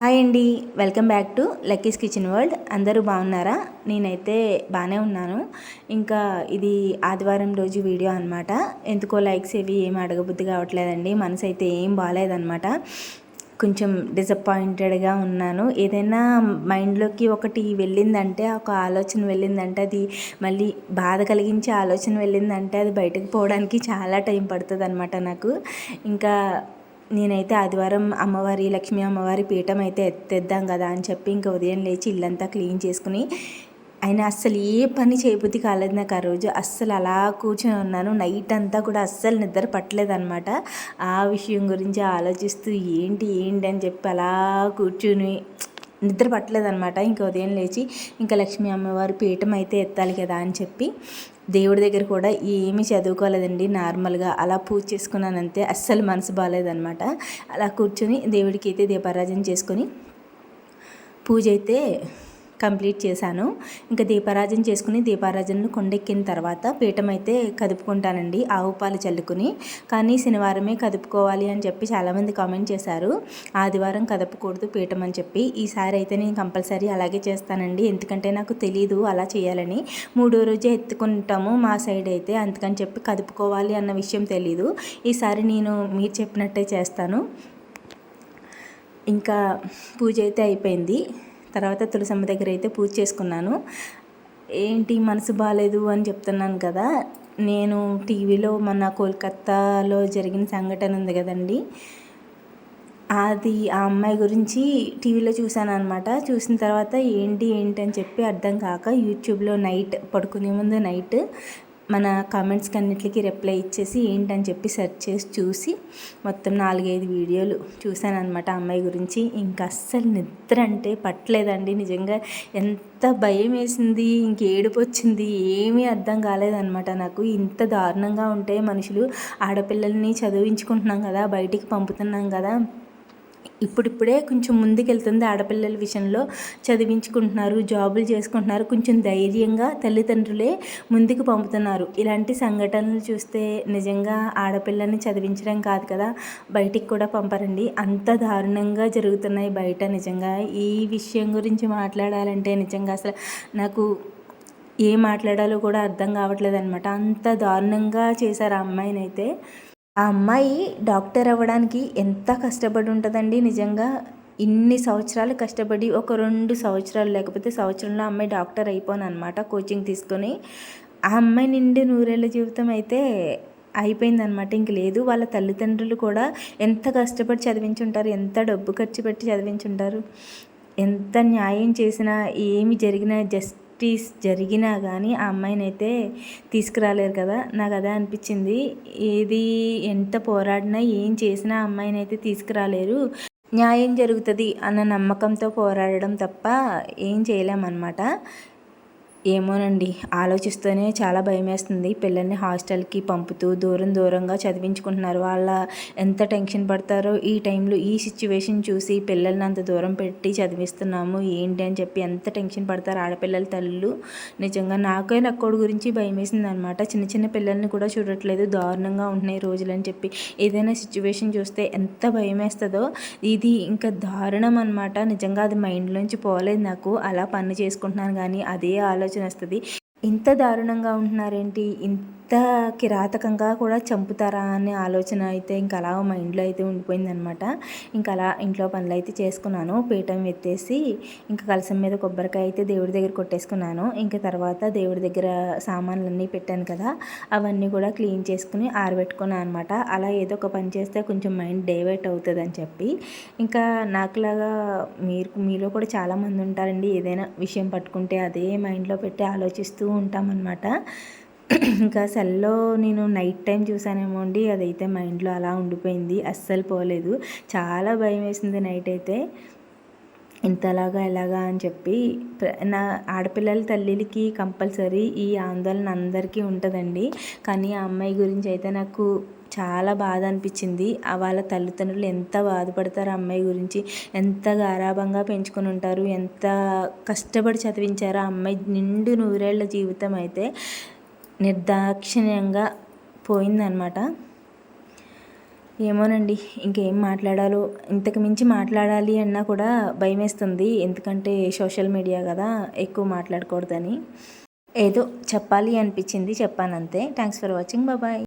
Hi అండి welcome back to Lucky's kitchen world. అందరూ బాగున్నారా? నేనైతే బాగానే ఉన్నాను. ఇంకా ఇది ఆదివారం రోజు వీడియో అనమాట ఎందుకో లైక్స్ ఏవి ఏం అడగబుద్ధి కావట్లేదండి. మనసు అయితే ఏం బాగాలేదనమాట కొంచెం డిసప్పాయింటెడ్గా ఉన్నాను. ఏదైనా మైండ్లోకి ఒకటి వెళ్ళిందంటే ఒక ఆలోచన వెళ్ళిందంటే అది మళ్ళీ బాధ కలిగించే ఆలోచన వెళ్ళిందంటే అది బయటకు పోవడానికి చాలా టైం పడుతుంది అనమాట నాకు. ఇంకా నేనైతే ఆదివారం అమ్మవారి లక్ష్మీ అమ్మవారి పీఠం అయితే ఎత్తేద్దాం కదా అని చెప్పి ఇంకా ఉదయం లేచి ఇల్లంతా క్లీన్ చేసుకుని అయినా అస్సలు ఏ పని చేయబుద్ధి కాలేదు నాకు ఆ రోజు. అస్సలు అలా కూర్చొని ఉన్నాను. నైట్ అంతా కూడా అస్సలు నిద్ర పట్టలేదన్నమాట. ఆ విషయం గురించి ఆలోచిస్తూ ఏంటి ఏంటి అని చెప్పి అలా కూర్చుని నిద్ర పట్టలేదనమాట ఇంకా ఉదయం లేచి ఇంకా లక్ష్మీ అమ్మవారి పీఠం అయితే ఎత్తాలి కదా అని చెప్పి దేవుడి దగ్గర కూడా ఏమీ చదువుకోలేదండి. నార్మల్గా అలా పూజ చేసుకున్నానంతే అస్సలు మనసు బాగాలేదనమాట అలా కూర్చొని దేవుడికి అయితే దీపారాజన చేసుకొని పూజ అయితే కంప్లీట్ చేశాను. ఇంకా దీపారాజన చేసుకుని దీపారాజనను కొండెక్కిన తర్వాత పీఠం అయితే కదుపుకుంటానండి ఆవు పాలు చల్లుకుని. కానీ శనివారమే కదుపుకోవాలి అని చెప్పి చాలామంది కామెంట్ చేశారు. ఆదివారం కదపకూడదు పీఠం అని చెప్పి. ఈసారి అయితే నేను కంపల్సరీ అలాగే చేస్తానండి. ఎందుకంటే నాకు తెలీదు అలా చేయాలని. మూడో రోజే ఎత్తుకుంటాము మా సైడ్ అయితే. అందుకని చెప్పి కదుపుకోవాలి అన్న విషయం తెలీదు. ఈసారి నేను మీరు చెప్పినట్టే చేస్తాను. ఇంకా పూజ అయితే అయిపోయింది. తర్వాత తులసమ్మ దగ్గర అయితే పూజ చేసుకున్నాను. ఏంటి మనసు బాగాలేదు అని చెప్తున్నాను కదా నేను టీవీలో మన కోల్కత్తాలో జరిగిన సంఘటన ఉంది కదండి. అది ఆ అమ్మాయి గురించి టీవీలో చూశాను అనమాట చూసిన తర్వాత ఏంటి ఏంటి అని చెప్పి అర్థం కాక యూట్యూబ్లో నైట్ పడుకునే ముందు నైట్ మన కామెంట్స్కి అన్నిటికీ రిప్లై ఇచ్చేసి ఏంటని చెప్పి సెర్చ్ చేసి చూసి మొత్తం నాలుగైదు వీడియోలు చూశాను అనమాట అమ్మాయి గురించి. ఇంకా అస్సలు నిద్ర అంటే పట్టలేదండి. నిజంగా ఎంత భయం వేసింది ఇంకేడుపు వచ్చింది ఏమీ అర్థం కాలేదనమాట నాకు. ఇంత దారుణంగా ఉంటే మనుషులు ఆడపిల్లల్ని చదివించుకుంటున్నాం కదా బయటికి పంపుతున్నాం కదా. ఇప్పుడిప్పుడే కొంచెం ముందుకెళ్తుంది ఆడపిల్లల విషయంలో. చదివించుకుంటున్నారు జాబులు చేసుకుంటున్నారు. కొంచెం ధైర్యంగా తల్లిదండ్రులే ముందుకు పంపుతున్నారు. ఇలాంటి సంఘటనలు చూస్తే నిజంగా ఆడపిల్లని చదివించడం కాదు కదా బయటికి కూడా పంపరండి. అంత దారుణంగా జరుగుతున్నాయి బయట నిజంగా. ఈ విషయం గురించి మాట్లాడాలంటే నిజంగా అసలు నాకు ఏం మాట్లాడాలో కూడా అర్థం కావట్లేదు అనమాట అంత దారుణంగా చేశారు ఆ అమ్మాయినైతే. ఆ అమ్మాయి డాక్టర్ అవ్వడానికి ఎంత కష్టపడి ఉంటుందండి నిజంగా ఇన్ని సంవత్సరాలు కష్టపడి ఒక రెండు సంవత్సరాలు లేకపోతే సంవత్సరంలో అమ్మాయి డాక్టర్ అయిపోను అనమాట కోచింగ్ తీసుకొని. ఆ అమ్మాయి నిండి నూరేళ్ళ జీవితం అయితే అయిపోయిందనమాట ఇంక లేదు వాళ్ళ తల్లిదండ్రులు కూడా ఎంత కష్టపడి చదివించుంటారు ఎంత డబ్బు ఖర్చు పెట్టి చదివించుంటారు ఎంత న్యాయం చేసినా ఏమి జరిగినా జస్ట్ టీస్ జరిగినా కానీ ఆ అమ్మాయిని అయితే తీసుకురాలేరు కదా. నాకు అదే అనిపించింది. ఏది ఎంత పోరాడినా ఏం చేసినా ఆ అమ్మాయిని అయితే తీసుకురాలేరు. న్యాయం జరుగుతుంది అన్న నమ్మకంతో పోరాడడం తప్ప ఏం చేయలేమన్నమాట. ఏమోనండి. ఆలోచిస్తూనే చాలా భయం వేస్తుంది పిల్లల్ని హాస్టల్కి పంపుతూ దూరం దూరంగా చదివించుకుంటున్నారు. వాళ్ళ ఎంత టెన్షన్ పడతారో ఈ టైంలో ఈ సిచ్యువేషన్ చూసి పిల్లల్ని అంత దూరం పెట్టి చదివిస్తున్నాము. ఏంటి అని చెప్పి ఎంత టెన్షన్ పడతారు ఆడపిల్లల తల్లు నిజంగా నాకే నక్కోడు గురించి భయం వేసింది అనమాట చిన్న చిన్న పిల్లల్ని కూడా చూడట్లేదు. దారుణంగా ఉంటున్నాయి రోజులు అని చెప్పి. ఏదైనా సిచ్యువేషన్ చూస్తే ఎంత భయం వేస్తుందో ఇది ఇంకా దారుణం అనమాట నిజంగా అది మైండ్లోంచి పోలేదు నాకు. అలా పని చేసుకుంటున్నాను కానీ అదే ఆలోచన ఆలోచన వస్తుంది ఇంత దారుణంగా ఉంటున్నారేంటి? ఇంత కిరాతకంగా కూడా చంపుతారా అనే ఆలోచన అయితే ఇంకా అలా మైండ్లో అయితే ఉండిపోయిందనమాట. ఇంకా అలా ఇంట్లో పనులు అయితే చేసుకున్నాను. పీఠం ఎత్తేసి ఇంకా కలసం మీద కొబ్బరికాయ అయితే దేవుడి దగ్గర కొట్టేసుకున్నాను. ఇంకా తర్వాత దేవుడి దగ్గర సామాన్లన్నీ పెట్టాను కదా అవన్నీ కూడా క్లీన్ చేసుకుని ఆరబెట్టుకున్నాను అనమాట. అలా ఏదో ఒక పని చేస్తే కొంచెం మైండ్ డైవర్ట్ అవుతుంది అని చెప్పి ఇంకా నాకులాగా మీరు మీలో కూడా చాలామంది ఉంటారండి. ఏదైనా విషయం పట్టుకుంటే అదే మైండ్లో పెట్టి ఆలోచిస్తూ ఉంటామన్నమాట ఇంకా సెల్లో నేను నైట్ టైం చూసానేమో అండి అదైతే మైండ్లో అలా ఉండిపోయింది అస్సలు పోలేదు. చాలా భయం వేసింది నైట్ అయితే. ఇంతలాగా ఎలాగా అని చెప్పి నా ఆడపిల్లల తల్లికి కంపల్సరీ ఈ ఆందోళన అందరికీ ఉంటుందండి. కానీ ఆ అమ్మాయి గురించి అయితే నాకు చాలా బాధ అనిపించింది. వాళ్ళ తల్లిదండ్రులు ఎంత బాధపడతారు అమ్మాయి గురించి ఎంత గారాభంగా పెంచుకొని ఉంటారు ఎంత కష్టపడి చదివించారు ఆ అమ్మాయి నిండు నూరేళ్ళ జీవితం అయితే. నిర్దాక్షిణ్యంగా పోయిందనమాట ఏమోనండి ఇంకేం మాట్లాడాలో ఇంతకు మించి మాట్లాడాలి అన్నా కూడా భయమేస్తుంది. ఎందుకంటే సోషల్ మీడియా కదా ఎక్కువ మాట్లాడకూడదని. ఏదో చెప్పాలి అనిపించింది చెప్పాను అంతే థ్యాంక్స్ ఫర్ వాచింగ్. బాబాయ్